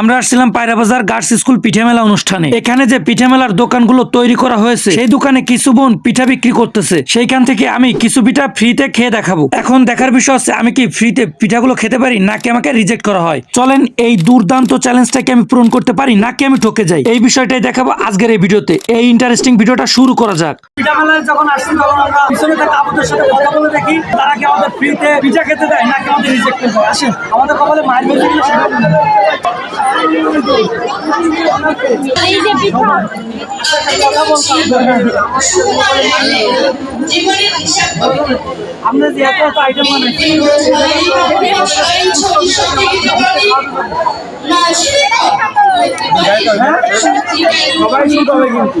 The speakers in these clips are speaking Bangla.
আমরা আসছিলাম পায়রা বাজার গার্লস স্কুল পিঠে মেলা অনুষ্ঠানে। এখানে যে পিঠে মেলার দোকানগুলো তৈরি করা হয়েছে, সেই দোকানে কিছু বোন পিঠা বিক্রি করতেছে। সেইখান থেকে আমি কিছু পিঠা ফ্রিতে খেয়ে দেখাবো। এখন দেখার বিষয় হচ্ছে, আমি কি ফ্রিতে পিঠাগুলো খেতে পারি, নাকি আমাকে রিজেক্ট করা হয়? চলেন এই দুর্দান্ত চ্যালেঞ্জটাকে আমি পূরণ করতে পারি, নাকি আমি ঠকে যাই? এই বিষয়টাই দেখাবো আজকের এই ভিডিওতে। এই ইন্টারেস্টিং ভিডিওটা শুরু করা যাক। পিঠা মেলায় যখন আসছি, তখন আমরা পিছনে থাকা সাথে কথা বলে দেখি, তারা কি আমাদের ফ্রিতে পিঠা খেতে দেয়, নাকি আমাদের রিজেক্ট করে আসেন, আমাদের কপালে মায়ের আমরা যে এত আইটেম বানাইছি সবাই শুনতে হবে কিন্তু।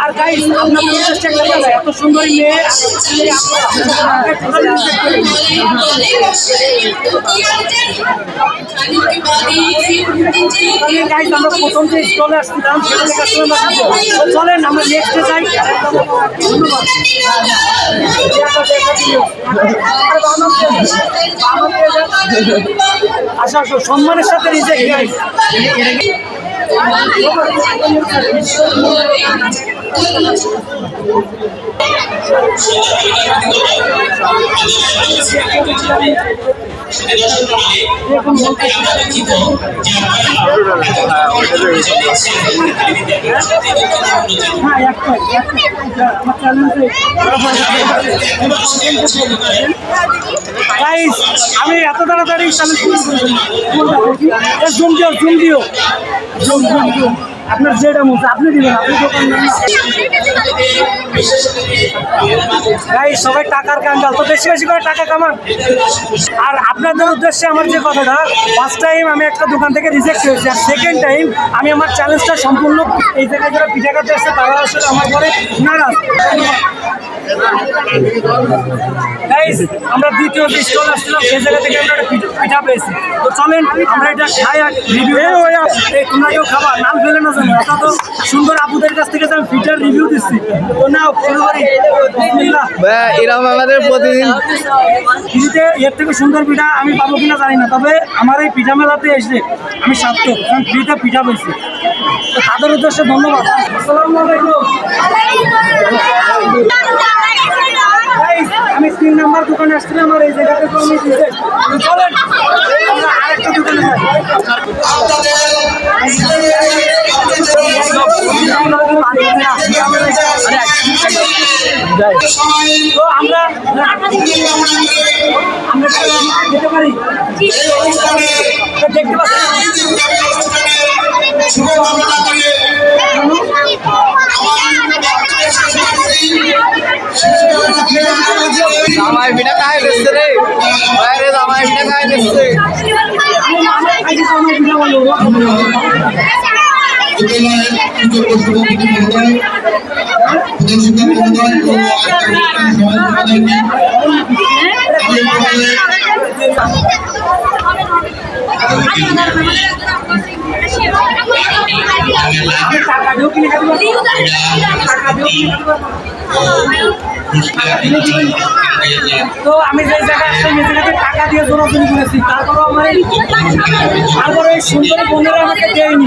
আর গাইস আপনাদের চেষ্টা করতে হবে এত সুন্দর মেয়ে। গাইস আমরা প্রথম আসছিলাম আমরা আসো আসো সম্মানের সাথে রিজেক্ট গাইস হ্যাঁ একটাই একটাই আমার চ্যালেঞ্জে গাইস আমি এত তাড়াতাড়ি জুম দিও জুম দিও। জুম জুম জুম আপনার যেটা মতো আপনি দিবেন আপনি গাইস সবাই টাকার কাঙ্গাল তো বেশি বেশি করে টাকা কামান। আর আপনাদের উদ্দেশ্যে আমার যে কথাটা ফার্স্ট টাইম আমি একটা দোকান থেকে রিজেক্ট হয়েছি আর সেকেন্ড টাইম আমি আমার চ্যালেঞ্জটা সম্পূর্ণ এই জায়গায় যারা পিঠা কাটতে আসছে তারা আসলে আমার পরে নারাজ। আমরা দ্বিতীয় যে স্টল আসছিলাম সেই জায়গা থেকে আমরা একটা পিঠা- পিঠা পেয়েছি। তো চলেন আমরা এটা খাই আর রিভিউ তোমরা কেউ খাবার নাম ফেলে না এটা তো সুন্দর আপুদের কাছ থেকে আমি পিঠার রিভিউ দিচ্ছি। তো নাও শুরু করি। এরকম আমাদের প্রতিদিন ফ্রিতে এর থেকে সুন্দর পিঠা আমি পাবো কিনা জানি না তবে আমার এই পিঠা মেলাতে এসে আমি সার্থক কারণ ফ্রিতে পিঠা পেয়েছি তো তাদের উদ্দেশ্যে ধন্যবাদ। আসসালামু আলাইকুম। আমি তিন নাম্বার দোকানে আসছিলাম আর এই জায়গাতে তো আমি দিতে চলেন আরেকটা দোকানে যাই। তো আমরা আমরা যেতে পারি। দেখতে পাচ্ছি। পিঠা খাই দিচ্ছে রে। বাইরে জামাই পিঠা খাই দিচ্ছে আমি আমরা খাইছি তো তো আমি যে জায়গায় টাকা দিয়ে জোরাজুরি করেছি, তারপরেও আমার তারপরে সুন্দর বোনেরা আমাকে দেয়নি।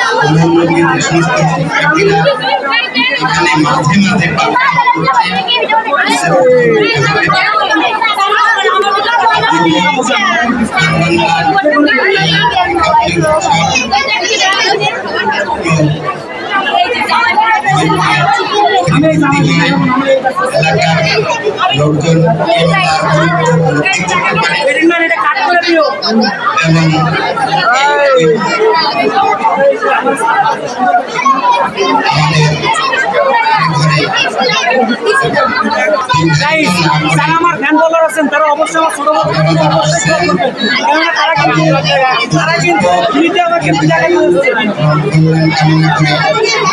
পিঠাগুলো আসলে অনেক সুন্দর এখানে মাঝে মাঝে আমি এই জামাই লোকজন যারা আমার ফ্যান বলার আছেন তারা অবশ্যই আমার ছোট বড় কেননা তারা কিন্তু তারা কিন্তু আমাকে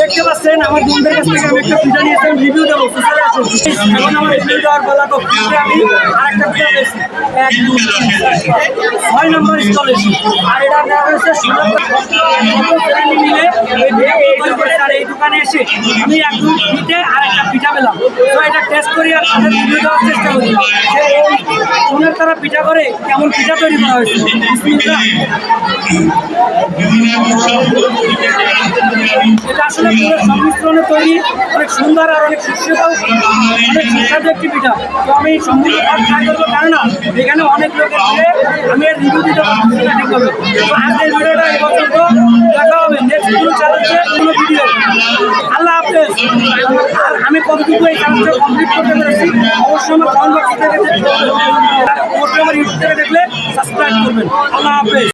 দেখতে পাচ্ছেন, আমার বন্ধুদের কাছ থেকে আমি একটা পিঠা নিয়েছিলাম রিভিউ দেবো চলে আসুন এখন আমার রিভিউ দেওয়ার বেলা তো আমি আরেকটা পিঠা পেয়েছি এক ছয় নম্বর স্টলে আর এটা দেওয়া হয়েছে মিলে আর এই দোকানে এসে আমি একদম ফ্রিতে আরেকটা পিঠা পেলাম। তো এটা টেস্ট করি আর তাদের রিভিউ দেওয়ার চেষ্টা করি তারা পিঠা করে কেমন পিঠা তৈরি করা হয়েছে। এটা আসলে সংমিশ্রণে তৈরি, অনেক সুন্দর আর অনেক সুস্বাদু অনেক সুস্বাদু একটি পিঠা। তো আমি সম্পূর্ণ কেননা এখানে অনেক লোকের মিলে আমি এর রিভিউ দিতে পারছি আজকের ভিডিওটা এই পর্যন্ত, দেখা হবে নেক্সট কোনো চ্যালেঞ্জে কোনো ভিডিও আল্লাহ হাফেজ। আর আমি কতটুকু এই চ্যালেঞ্জটা কমপ্লিট করতে পেরেছি, অবশ্যই আমার কমেন্ট বক্স থেকে অবশ্যই আমার ইউটিউব থেকে দেখলে সাবস্ক্রাইব করবেন। আল্লাহ হাফেজ।